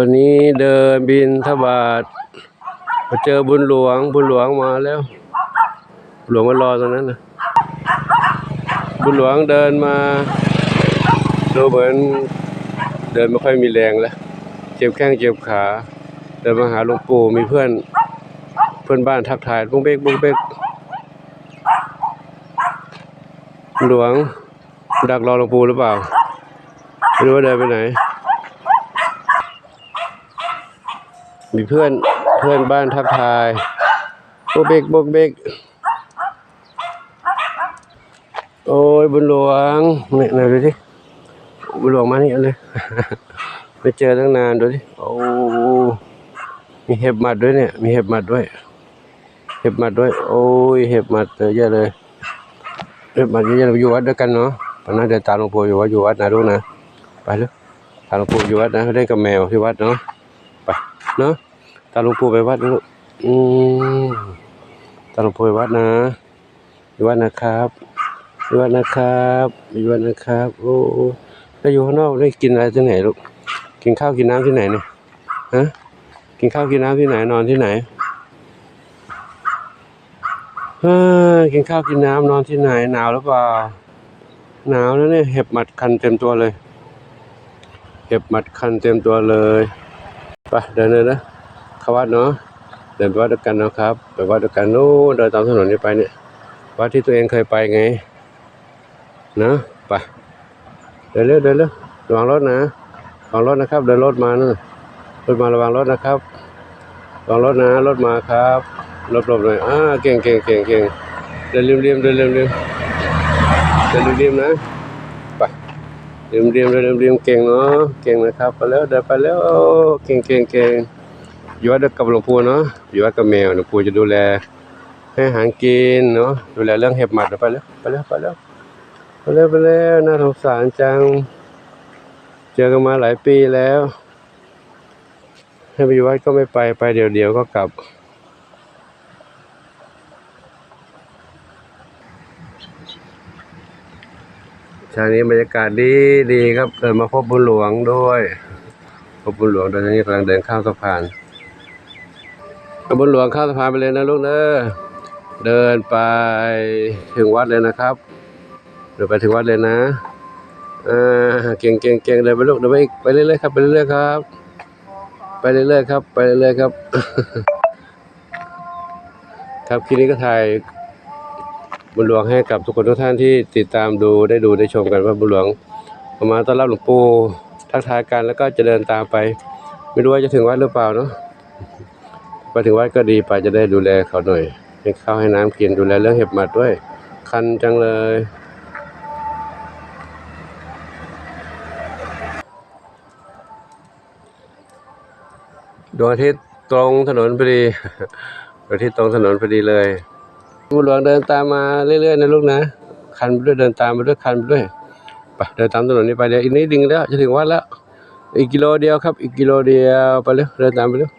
วันนี้เดินบินทบาทมาเจอบุญหลวง บุญหลวงมาแล้ว หลวงมารอตรงนั้นนะบุญหลวงเดินมาดูเหมือนเดินไม่ค่อยมีแรงแล้วเจ็บแข้งเจ็บขา เดินมาหาหลวงปู่มีเพื่อนเพื่อนบ้านทักทายบุ้งเบ๊กบุ้งเบ๊กหลวงดักรอหลวงปู่หรือเปล่าไม่รู้ว่าเดินไปไหน มีเพื่อนเพื่อนบ้านทักทายโบกเบกโบกเบกโอ้ยบุญหลวงเนี่ยไหนดูสิบุญหลวงมานี่เอาเลยไม่เจอตั้งนานดูสิโอ้มีเห็บหมัดด้วยเนี่ย มีเห็บหมัดด้วย เห็บหมัดด้วย โอ้ยเห็บหมัดเยอะเลยเห็บหมัดเยอะเลยอยู่วัดด้วยกันเนาะตอนนั้นเดินตามหลวงปู่อยู่วัดอยู่วัดนะลูกนะไปเลยตามหลวงปู่อยู่วัดนะเล่นกับแมวที่วัดเนาะ เนาะตาหลวงปู่ไปวัดนะลูกอืมตาหลวงปู่ไปวัดนะอยู่วัดนะครับอยู่วัดนะครับอยู่วัดนะครับ โอ้แล้อยู่ข้างนอกได้กินอะไรที่ไหนลูกกินข้าวกินน้ำที่ไหนเนี่ยฮะกินข้าวกินน้ำที่ไหนนอนที่ไหนเฮ้ยกินข้าวกินน้ำนอนที่ไหนหนาวหรือเปล่าหนาวนะเนี่ยเห็บหมัดคันเต็มตัวเลย เห็บหมัดคันเต็มตัวเลย ไปเดินเลยนะเข้าวัดเนาะเดินไปวัดด้วยกันนะครับไปวัดด้วยกันโน้นเดินตามถนนนี้ไปเนี่ยวัดที่ตัวเองเคยไปไงนะไปเดินเร็วเดินเร็วระวังรถนะระวังรถนะครับ เดินรถมานะรถมาระวังรถนะครับระวังรถนะรถมาครับหลบหลบหน่อยอ่าเก่งเก่งเก่งเก่งเดินเรียมเรียมเดินเรียมเรียมเดินเรียมๆนะ เรียมเรียมเรียมเรียมเก่งเนาะเก่งนะครับไปแล้วเดินไปแล้วเก่งเก่งเก่งอยู่วัดกับหลวงปู่เนาะอยู่วัดกับแมวหลวงปู่จะดูแล ให้อาหารกินเนาะดูแลเรื่องเห็บหมัดไปแล้วไปแล้วไปแล้วไปแล้วไปแล้วน่าสงสารจัง เจอกันมาหลายปีแล้ว ให้ไปอยู่วัดก็ไม่ไปไปเดี๋ยวเดี๋ยวก็กลับ ชานี้บรรยากาศดีดีครับเดินมาพบบุญหลวงด้วยพบบุญหลวงตอนนี้กำลังเดินข้ามสะพานบุญหลวงข้ามสะพานไปเลยนะลูกเนอะเดินไปถึงวัดเลยนะครับเดินไปถึงวัดเลยนะอ่าเก่งเก่งเก่งเดินไปลูกเดินไปไปเรื่อยๆครับไปเรื่อยๆครับ ไปเรื่อยๆครับ ไปเรื่อยๆครับ ครับคลิปนี้ก็ถ่าย บุญหลวงให้กับทุกคนทุกท่านที่ติดตามดูได้ดูได้ชมกันว่าบุญหลวงมาต้อนรับหลวงปู่ทักทายกันแล้วก็จะเดินตามไป ไม่รู้ว่าจะถึงวัดหรือเปล่าเนาะไปถึงวัดก็ดีไปจะได้ดูแลเขาหน่อย ให้ข้าวให้น้ำกินดูแลเรื่องเห็บหมัดด้วย คันจังเลยดวงอาทิตย์ตรงถนนพอดีดวงอาทิตย์ตรงถนนพอดีเลย บุหลวงเดินตามมาเรื่อยๆนะลูกนะ คันไปด้วยเดินตามไปด้วยคันไปด้วยไปเดินตามถนนนี้ไปเดี๋ยวอีกนิดดึงแล้วจะถึงวัดแล้ว อีกกิโลเดียวครับ อีกกิโลเดียวไปเร็วเดินตามไปเร็ว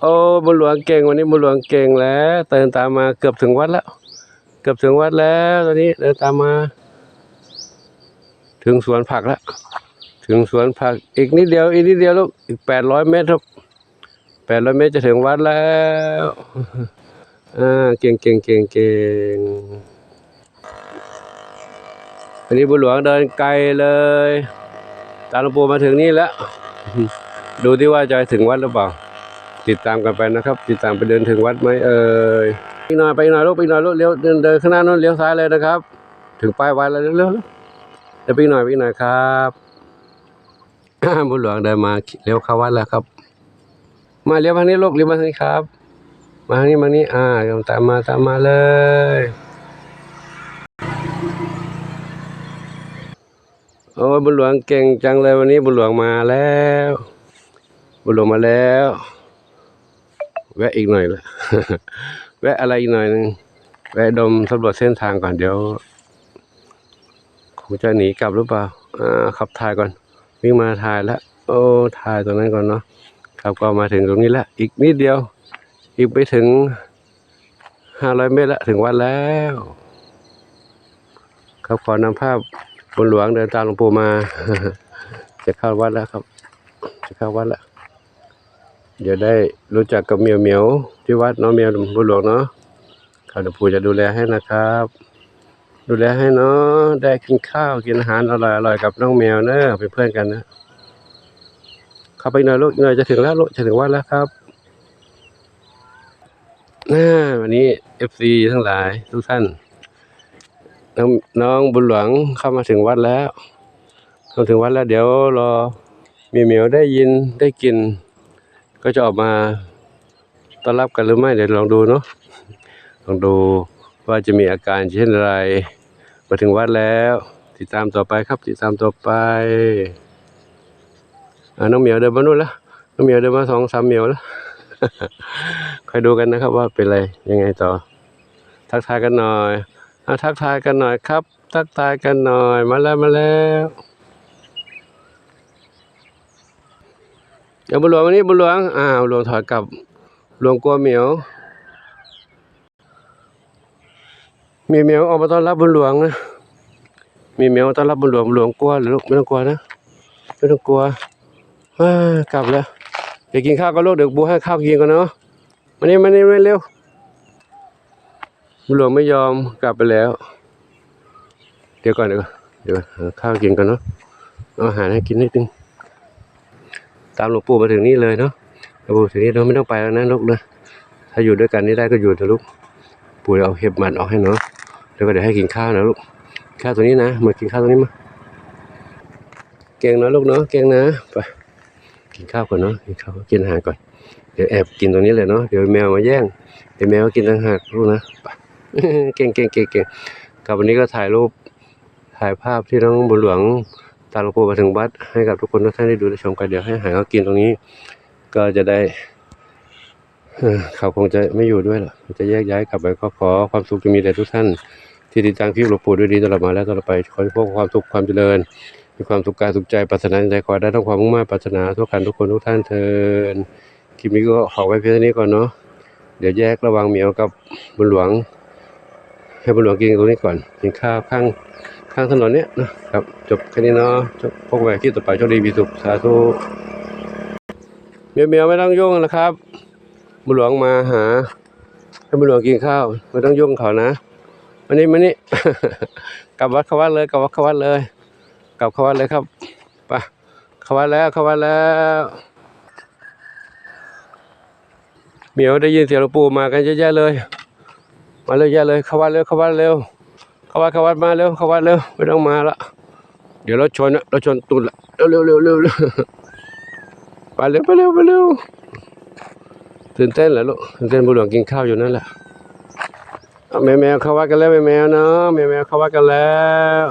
โอ้บุญหลวงเก่งวันนี้บุญหลวงเก่งแล้วเดินตามมาเกือบถึงวัดแล้ว เกือบถึงวัดแล้วตอนนี้เดินตามมา ถึงสวนผักแล้วถึงสวนผักอีกนิดเดียวอีกนิดเดียวลูกอีกแปดร้อยเมตรครับ แปดร้อยเมตรจะถึงวัดแล้วอ่าเก่งเก่งเก่งเก่งอันนี้บุญหลวงเดินไกลเลย ตาหลวงปู่มาถึงนี่แล้ว ดูที่ว่าจะถึงวัดหรือเปล่า ติดตามกันไปนะครับ ติดตามไปเดินถึงวัดไหมเอ่ยอีกหน่อยไปหน่อยลูกไปหน่อยลูกเลี้ยวเดินเดินข้างหน้านู้นเลี้ยวซ้ายเลยนะครับ ถึงป้ายวัดแล้วเร็วๆเดี๋ยวไปหน่อยไปหน่อยครับบุญหลวงเดินมาเลี้ยวเข้าวัดแล้วครับ มาเลี้ยวทางนี้ลูกเลี้ยวมาทางนี้ครับ มาทางนี้มาทานี้ อ่าตามมาตามมาเลย โอ้บุญหลวงเก่งจังเลยวันนี้บุญหลวงมาแล้วบุญหลวงมาแล้ว แวะอีกหน่อยละแวะอะไรอีกหน่อยหนึงแวะดมสำรวจเส้นทางก่อนเดี๋ยวคงจะหนีกลับหรือเปล่าอ่าขับถ่ายก่อนวิ่งมาถ่ายแล้วโอ้ถ่ายตรงนั้นก่อนเนาะ ครับก็มาถึงตรงนี้แล้วอีกนิดเดียว อีกไปถึงห้าร้อยเมตรแล้วถึงวัดแล้ว ครับขอนำภาพบนหลวงเดินตามหลวงปู่มา จะเข้าวัดแล้วครับ จะเข้าวัดแล้วเดี๋ยวได้รู้จักกับเมียวเมียวที่วัดเนาะเมียวบุหลวงเนาะข้าหลวงปู่จะดูแลให้นะครับ ดูแลให้เนาะได้กินข้าวกินอาหารอร่อยอร่อยกับน้องแมวเนอะเป็นเพื่อนกันนะ ข้าไปหน่อยลูกหน่อยจะถึงแล้วลูกจะถึงวัดแล้วครับน่าวันนี้เอฟซีทั้งหลายทุกท่านน้องน้องบุญหลวงเข้ามาถึงวัดแล้วเข้าถึงวัดแล้วเดี๋ยวรอมีเหมียวได้ยินได้กิน ก็จะออกมาต้อนรับกันหรือไม่เดี๋ยวลองดูเนาะลองดูว่าจะมีอาการเช่นไร มาถึงวัดแล้ว ติดตามต่อไปครับติดตามต่อไป น้องเหมียวเดินมานู่นแล้วน้องเหมียวเดินมาสองสามเหมียวแล้วคอยดูกันนะครับว่าเป็นอะไรยังไงต่อ ทักทายกันหน่อยอะทักทายกันหน่อยครับ ทักทายกันหน่อยมาแล้วมาแล้วเดี๋ยวบุญหลวงวันนี้บุญหลวงอ้าวหลวงถอยกลับหลวงกลัวเหมียวมีเหมียวออกมาต้อนรับบุญหลวงนะมีเหมียวต้อนรับบุญหลวงบุญหลวงกลัวหรือลูกไม่ต้องกลัวนะไม่ต้องกลัว กลับแล้ว เดี๋ยวกินข้าวก็ลูกเดี๋ยวบูให้ข้าวกินกันเนาะมานี่มานี่มาเร็วบุหลวงไม่ยอมกลับไปแล้ว เดี๋ยวก่อนเดี๋ยวก่อนเดี๋ยวข้าวกินกันเนาะเอาอาหารให้กินนิดนึงตามหลวงปู่มาถึงนี่เลยเนาะหลวงปู่ถึงนี่เนาไม่ต้องไปแล้วนะลูกเนะถ้าอยู่ด้วยกันนี่ได้ก็อยู่เถอะลูกปู่เอาเห็บหมัดออกให้เนาะแล้วก็เดี๋ยวให้กินข้าวนะลูกข้าวตัวนี้นะมากินข้าวตัวนี้มาเก่งนะลูกเนาะเก่งนะไป กินข้าวก่อนเนาะกินข้าวกินอาหารก่อน เดี๋ยวแอบกินตรงนี้เลยเนาะเดี๋ยวแมวมาแย่งเดี๋ยวแมวกินต่างหากลูกนะไปเก่งเก่งเก่งเก่งกับวันนี้ก็ถ่ายรูปถ่ายภาพที่น้องบุญหลวงตาหลวงปู่มาถึงวัดให้กับทุกคนทุกท่านได้ดูได้ชมกันเดี๋ยวให้อาหารเขากินตรงนี้ ก็จะได้เขาคงจะไม่อยู่ด้วยหรอกจะแยกย้ายกลับไปก็ขอความสุขจะมีแด่ทุกท่าน ที่ติดตามคลิปหลวงปู่ด้วยดีตลอดมาและตลอดไปขอให้พวกความสุขความเจริญ มีความสุขกายสุขใจปรารถนาใจขอได้ทั้งความมุ่งมั่นปรารถนาทุกการทุกคนทุกท่านเทินคลิปนี้ก็ขอไว้เพียงเท่านี้ก่อนเนาะเดี๋ยวแยกระว่างเหมียวกับบุญหลวง ให้บุญหลวงกินตรงนี้ก่อนกินข้าวข้างข้างถนนเนี้ยนะครับ จบแค่นี้เนาะจบพวกแหวนที่ต่อไปโชคดีมีสุขสาธุเมียวเมียวไม่ต้องยุ่งนะครับ บุญหลวงมาหา ให้บุญหลวงกินข้าวไม่ต้องยุ่งเขานะมานี่มานี่กลับวัดเข้าวัดเลยกลับวัดเข้าวัดเลย กลับเข้าวัดเลยครับไปเข้าวัดแล้วเข้าวัดแล้วเหมียวได้ยินเสียงหลวงปู่มากันเยอะแยะเลย มาเลยแยะเลยเข้าวัดเร็วเข้าวัดเร็วเข้าวัดเข้าวัดมาเร็วเข้าวัดเร็วไม่ต้องมาละเดี๋ยวรถชนนะรถชนตุนละเร็วเร็วเร็วเร็วเร็วไปเร็วไปเร็วไปเร็วตื่นเต้นเหรอลูกตื่นเต้นบุหลวงกินข้าวอยู่นั่นแหละแมวแมวเข้าวัดกันแล้วแมวแมวเนาะแมวแมวเข้าวัดกันแล้ว